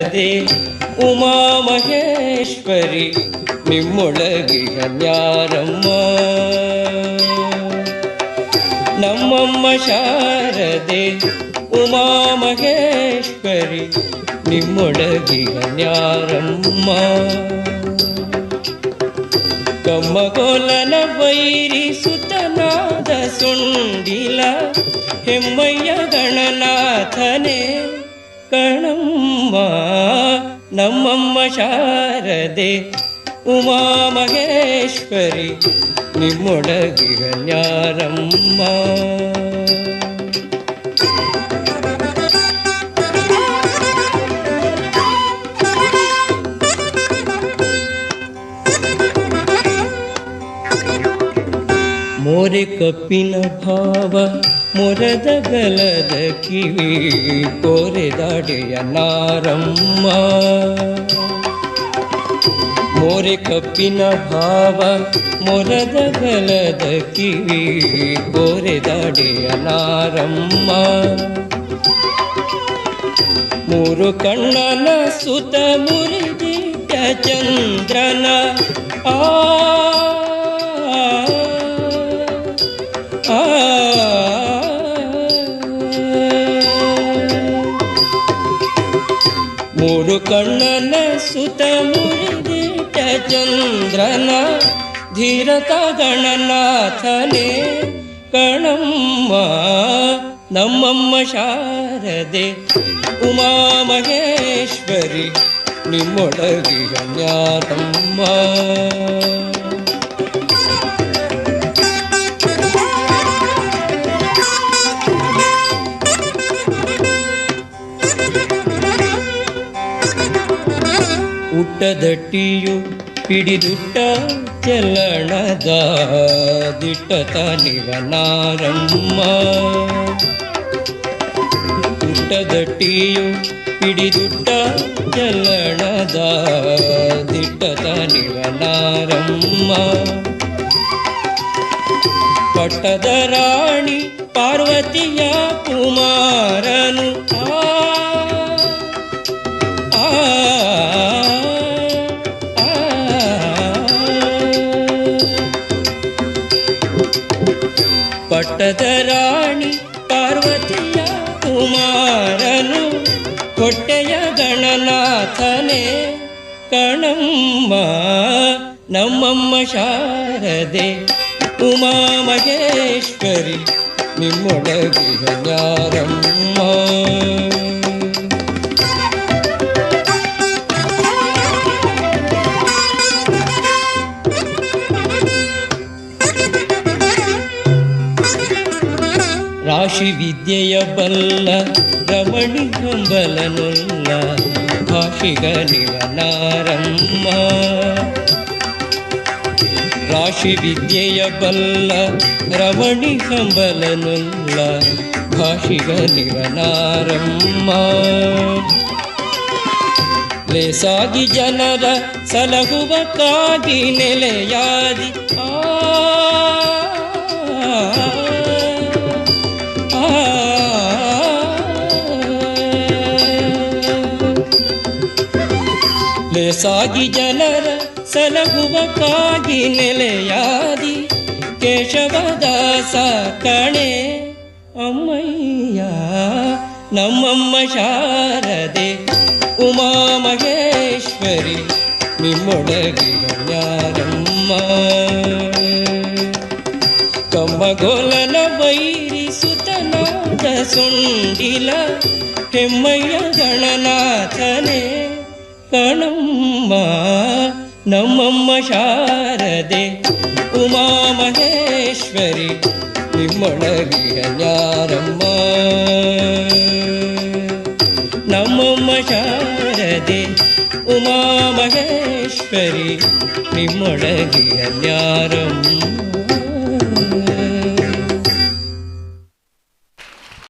ಅದೇ ಉಮಾ ಮಹೇಶ್ವರಿ ನಿಮ್ಮೊಳಗೆ ನ್ಯಾರಮ್ಮ. ನಮ್ಮಮ್ಮ ಶಾರದೆ ಉಮಾ ಮಹೇಶ್ವರಿ ನಿಮ್ಮೊಳಗೆ ನ್ಯಾರಮ್ಮ. ವೈರಿ ಸುತನಾದ ಸುಂಡಿಲ ಹೆಮ್ಮಯ್ಯ ಗಣನಾಥನೇ. नम् अम्म शारदे उमा महेश्वरि निम् उडगिरम्मा मोरे काव ಕಪ್ಪಿನ ಭಾವ ಮೊರದ ಗಲದ ಕಿವಿ ಕೋರೆದಾಡೆಯ ನಾರಮ್ಮ ಮೋರೆ ಕಪ್ಪಿನ ಭಾವ ಮೊರದ ಗಲದ ಕಿವಿ ಕೋರೆದಾಡೆಯ ನಾರಮ್ಮ ಮೂರು ಕಣ್ಣನ ಸುತ ಮುರಿದಿಟ್ಟ ಚಂದ್ರನ ಆ ಆ गणन चन्द्रन धीरता गणनाथने कणम्मा नम शारदे उमामहेश्वरि निमोडगिज्ञातम्मा ಮಹೇಶ್ವರಿ ಪಿಡಿದುಟ್ಟ ಜ್ಞಾನಮ್ಮ ಉಟ್ಟದಟ್ಟಿಯು ಹಿಡಿದುಟ್ಟ ಚೆಲ್ಲಣದ ದಿಟ್ಟ ನಿವನಾರಮ್ಮ ಉಟ್ಟದಟ್ಟಿಯು ಹಿಡಿದುಟ್ಟ ಚೆಲ್ಲಣದ ದಿಟ್ಟ ನಿವನಾರಮ್ಮ ಪಟ್ಟದ ರಾಣಿ ಪಾರ್ವತಿಯ ಕುಮಾರನು ಆ ಪಟ್ಟದ ರಾಣಿ ಪಾರ್ವತಿಯ ಕುಮಾರನು ಹೊಟ್ಟೆಯ ಗಣನಾಥನೇ. ಕಣಮ್ಮ ನಮ್ಮಮ್ಮ ಶಾರದೆ ಉಮಾ ಮಹೇಶ್ವರಿ ಜ್ಞಾನಮ್ಮ ರಾಶಿ ವಿದ್ಯೆಯ ಬಲ್ಲ ರಮಣಿ ಹಂಬಲನುಲ್ಲ ಭಾಷಿಗ ನಿವನಾರಮ್ಮ ರಾಶಿ ವಿದ್ಯೆಯ ಬಲ್ಲ ರಮಣಿ ಹಂಬಲನುಲ್ಲ ಭಾಷಿಗ ನಿವನಾರಮ್ಮ ಲೇಸಾಗಿ ಜನರ ಸಲಹುವ ಕಾಗಿ ನೆಲೆಯಾದಿ ಆ ಆ, ಲೇಸಾಗಿ ಜನರ ಸಲಹುವ ಕಾಗಿ ನೆಲೆಯಾದಿ ಕೇಶವದಾಸ ಕಣೆ. ಅಮ್ಮಯ್ಯ, ನಮ್ಮಮ್ಮ ಶಾರದೆ, ಉಮಾ ಮಹೇಶ್ವರಿ ನಿಮ್ಮೊಳಗಿನ ಜ್ಞಾನಮ್ಮ ಕಮ್ಮಗೋಲನ ವೈರಿ ಸುತನಾದ ಸುಂಡಿಲ, ಹೆಮ್ಮಯ್ಯ ಗಣನಾಥನೇ. ಕಣಮ್ಮ ನಮ್ಮಮ್ಮ ಶಾರದೆ ಉಮಾ ಮಹೇಶ್ವರಿ ನಿಮ್ಮೊಳಗಿಯ ಜ್ಞಾನಮ್ಮ ನಮ್ಮಮ್ಮ ಶಾರದೆ ಉಮಾ ಮಹೇಶ್ವರಿ ನಿಮ್ಮೊಳಗಿಯ ಜ್ಞಾನಮ್ಮ